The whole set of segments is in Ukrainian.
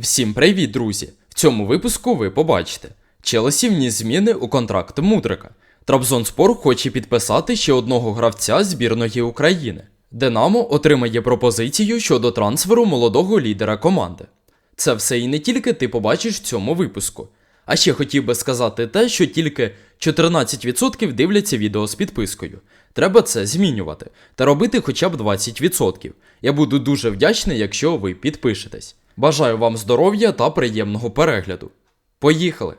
Всім привіт, друзі! В цьому випуску ви побачите Челсі вніс зміни у контракт Мудрика. Трабзонспор хоче підписати ще одного гравця збірної України. Динамо отримає пропозицію щодо трансферу молодого лідера команди. Це все і не тільки ти побачиш в цьому випуску. А ще хотів би сказати те, що тільки 14% дивляться відео з підпискою. Треба це змінювати та робити хоча б 20%. Я буду дуже вдячний, якщо ви підпишетесь. Бажаю вам здоров'я та приємного перегляду. Поїхали!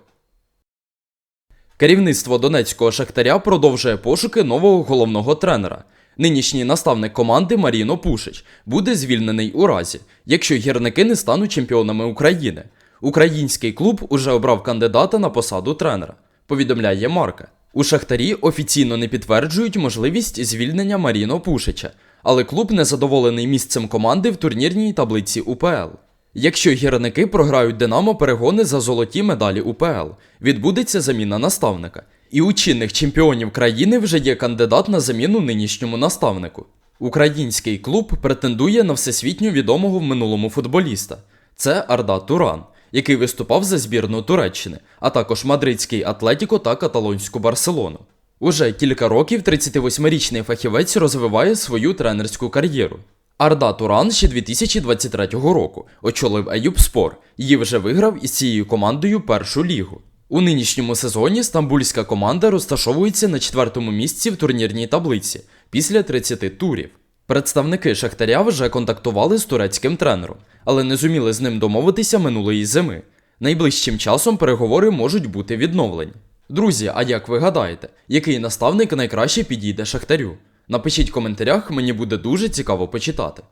Керівництво донецького шахтаря продовжує пошуки нового головного тренера. Нинішній наставник команди Маріно Пушич буде звільнений у разі, якщо гірники не стануть чемпіонами України. Український клуб уже обрав кандидата на посаду тренера, повідомляє Марка. У Шахтарі офіційно не підтверджують можливість звільнення Маріно Пушича, але клуб не задоволений місцем команди в турнірній таблиці УПЛ. Якщо гірники програють Динамо перегони за золоті медалі УПЛ, відбудеться заміна наставника. І у чинних чемпіонів країни вже є кандидат на заміну нинішньому наставнику. Український клуб претендує на всесвітньо відомого в минулому футболіста. Це Арда Туран, який виступав за збірну Туреччини, а також мадридський Атлетіко та каталонську Барселону. Уже кілька років 38-річний фахівець розвиває свою тренерську кар'єру. Арда Туран ще 2023 року очолив Аюб Спор і вже виграв із цією командою першу лігу. У нинішньому сезоні стамбульська команда розташовується на четвертому місці в турнірній таблиці після 30 турів. Представники Шахтаря вже контактували з турецьким тренером, але не зуміли з ним домовитися минулої зими. Найближчим часом переговори можуть бути відновлені. Друзі, а як ви гадаєте, який наставник найкраще підійде Шахтарю? Напишіть в коментарях, мені буде дуже цікаво почитати.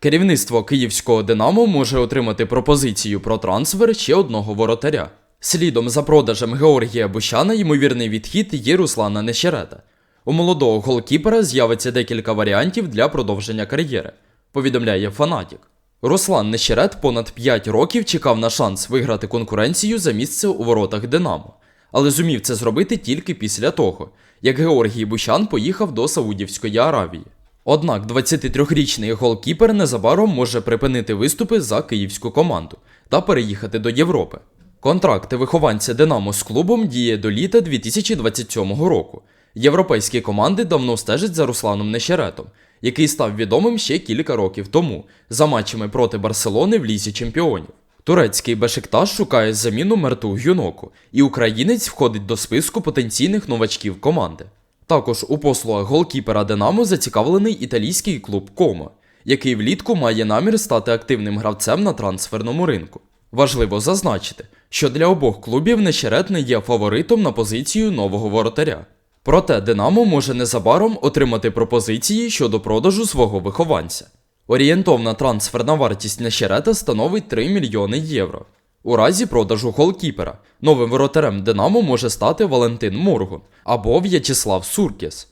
Керівництво київського Динамо може отримати пропозицію про трансфер ще одного воротаря. Слідом за продажем Георгія Бущана ймовірний відхід є Руслана Нещерета. У молодого голкіпера з'явиться декілька варіантів для продовження кар'єри, повідомляє Фанатік. Руслан Нещерет понад 5 років чекав на шанс виграти конкуренцію за місце у воротах Динамо, але зумів це зробити тільки після того, як Георгій Бущан поїхав до Саудівської Аравії. Однак 23-річний голкіпер незабаром може припинити виступи за київську команду та переїхати до Європи. Контракт вихованця Динамо з клубом діє до літа 2027 року. Європейські команди давно стежать за Русланом Нещеретом, який став відомим ще кілька років тому за матчами проти Барселони в лізі чемпіонів. Турецький Бешикташ шукає заміну Мерту Гюноку, і українець входить до списку потенційних новачків команди. Також у послугах голкіпера Динамо зацікавлений італійський клуб Комо, який влітку має намір стати активним гравцем на трансферному ринку. Важливо зазначити, що для обох клубів Нещерет не є фаворитом на позицію нового воротаря. Проте Динамо може незабаром отримати пропозиції щодо продажу свого вихованця. Орієнтовна трансферна вартість Нещерета становить 3 мільйони євро. У разі продажу голкіпера новим воротарем Динамо може стати Валентин Моргун або В'ячеслав Суркіс.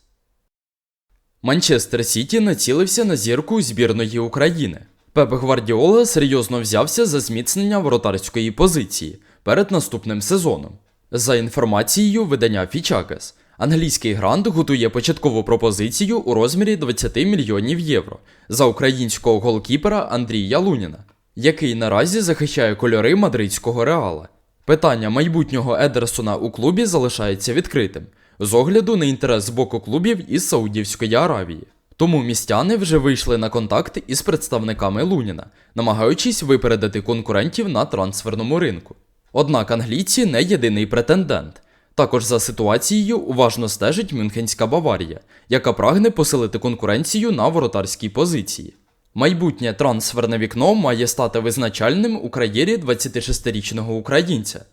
Манчестер Сіті націлився на зірку збірної України. Пеп Гвардіола серйозно взявся за зміцнення воротарської позиції перед наступним сезоном. За інформацією видання Фічакес, англійський грант готує початкову пропозицію у розмірі 20 мільйонів євро за українського голкіпера Андрія Луніна, який наразі захищає кольори мадридського реала. Питання майбутнього Едерсона у клубі залишається відкритим з огляду на інтерес з боку клубів із Саудівської Аравії. Тому містяни вже вийшли на контакт із представниками Луніна, намагаючись випередити конкурентів на трансферному ринку. Однак англійці не єдиний претендент. Також за ситуацією уважно стежить Мюнхенська Баварія, яка прагне посилити конкуренцію на воротарській позиції. Майбутнє трансферне вікно має стати визначальним у кар'єрі 26-річного українця.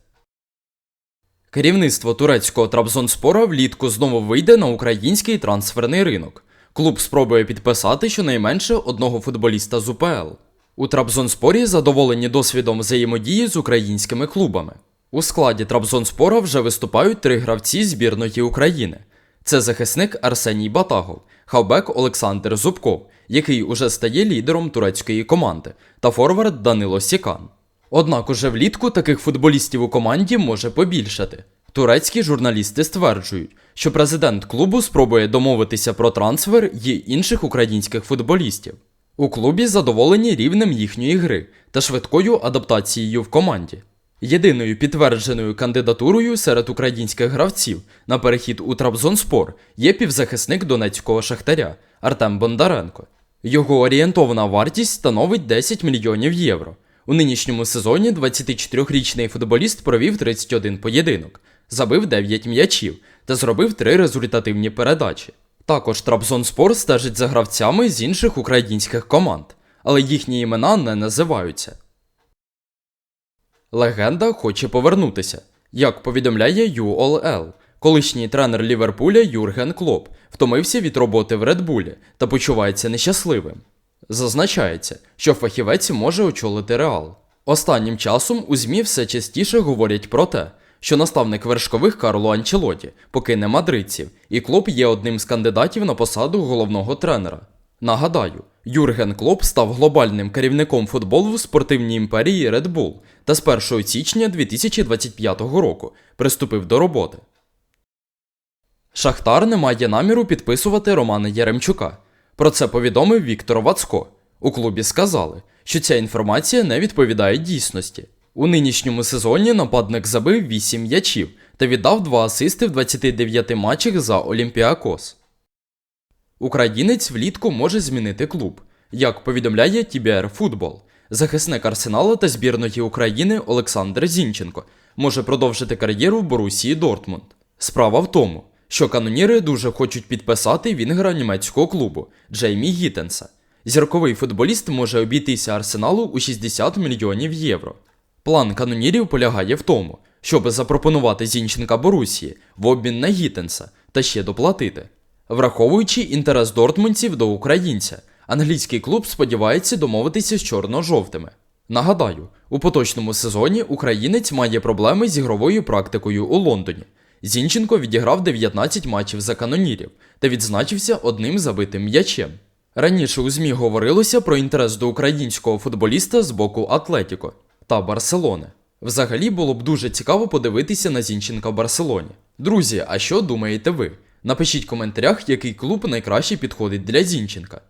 Керівництво турецького Трабзонспора влітку знову вийде на український трансферний ринок. Клуб спробує підписати щонайменше одного футболіста з УПЛ. У Трабзонспорі задоволені досвідом взаємодії з українськими клубами. У складі Трабзонспора вже виступають три гравці збірної України. Це захисник Арсеній Батагов, хавбек Олександр Зубков, який уже стає лідером турецької команди, та форвард Данило Сікан. Однак уже влітку таких футболістів у команді може побільшати. Турецькі журналісти стверджують, що президент клубу спробує домовитися про трансфер й інших українських футболістів. У клубі задоволені рівнем їхньої гри та швидкою адаптацією в команді. Єдиною підтвердженою кандидатурою серед українських гравців на перехід у Трабзонспор є півзахисник донецького шахтаря Артем Бондаренко. Його орієнтована вартість становить 10 мільйонів євро. У нинішньому сезоні 24-річний футболіст провів 31 поєдинок, забив 9 м'ячів та зробив 3 результативні передачі. Також Трабзонспор стежить за гравцями з інших українських команд, але їхні імена не називаються. Легенда хоче повернутися. Як повідомляє UOL, колишній тренер Ліверпуля Юрген Клоп втомився від роботи в Редбулі та почувається нещасливим. Зазначається, що фахівець може очолити Реал. Останнім часом у ЗМІ все частіше говорять про те, що наставник вершкових Карло Анчелоті покине мадридців, і Клоп є одним з кандидатів на посаду головного тренера. Нагадаю, Юрген Клоп став глобальним керівником футболу в спортивній імперії Red Bull та з 1 січня 2025 року приступив до роботи. Шахтар не має наміру підписувати Романа Яремчука. Про це повідомив Віктор Вацко. У клубі сказали, що ця інформація не відповідає дійсності. У нинішньому сезоні нападник забив 8 м'ячів та віддав 2 асисти в 29 матчах за Олімпіакос. Українець влітку може змінити клуб, як повідомляє TBR Футбол. Захисник Арсенала та збірної України Олександр Зінченко може продовжити кар'єру в Борусії Дортмунд. Справа в тому, що каноніри дуже хочуть підписати вінгера німецького клубу Джеймі Гіттенса. Зірковий футболіст може обійтися Арсеналу у 60 мільйонів євро. План канонірів полягає в тому, щоб запропонувати Зінченка Борусії в обмін на Гіттенса та ще доплатити. Враховуючи інтерес дортмундців до українця, англійський клуб сподівається домовитися з чорно-жовтими. Нагадаю, у поточному сезоні українець має проблеми з ігровою практикою у Лондоні. Зінченко відіграв 19 матчів за канонірів та відзначився одним забитим м'ячем. Раніше у ЗМІ говорилося про інтерес до українського футболіста з боку Атлетіко та Барселони. Взагалі було б дуже цікаво подивитися на Зінченка в Барселоні. Друзі, а що думаєте ви? Напишіть в коментарях, який клуб найкраще підходить для Зінченка.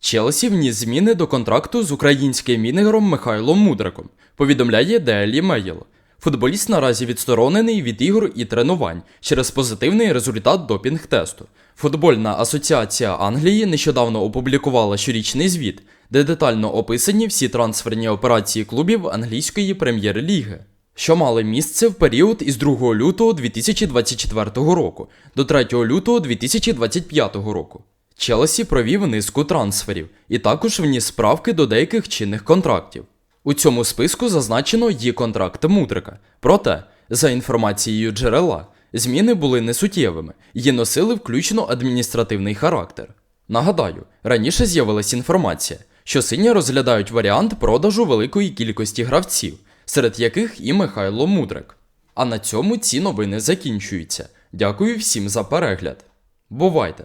Челсі вніс зміни до контракту з українським мінером Михайлом Мудриком, повідомляє Daily Mail. Футболіст наразі відсторонений від ігор і тренувань через позитивний результат допінг-тесту. Футбольна асоціація Англії нещодавно опублікувала щорічний звіт, де детально описані всі трансферні операції клубів англійської прем'єр-ліги, що мали місце в період із 2 лютого 2024 року до 3 лютого 2025 року. Челсі провів низку трансферів і також вніс справки до деяких чинних контрактів. У цьому списку зазначено є контракт Мудрика. Проте, за інформацією джерела, зміни були несуттєвими і носили включно адміністративний характер. Нагадаю, раніше з'явилася інформація, що сині розглядають варіант продажу великої кількості гравців, серед яких і Михайло Мудрик. А на цьому ці новини закінчуються. Дякую всім за перегляд. Бувайте!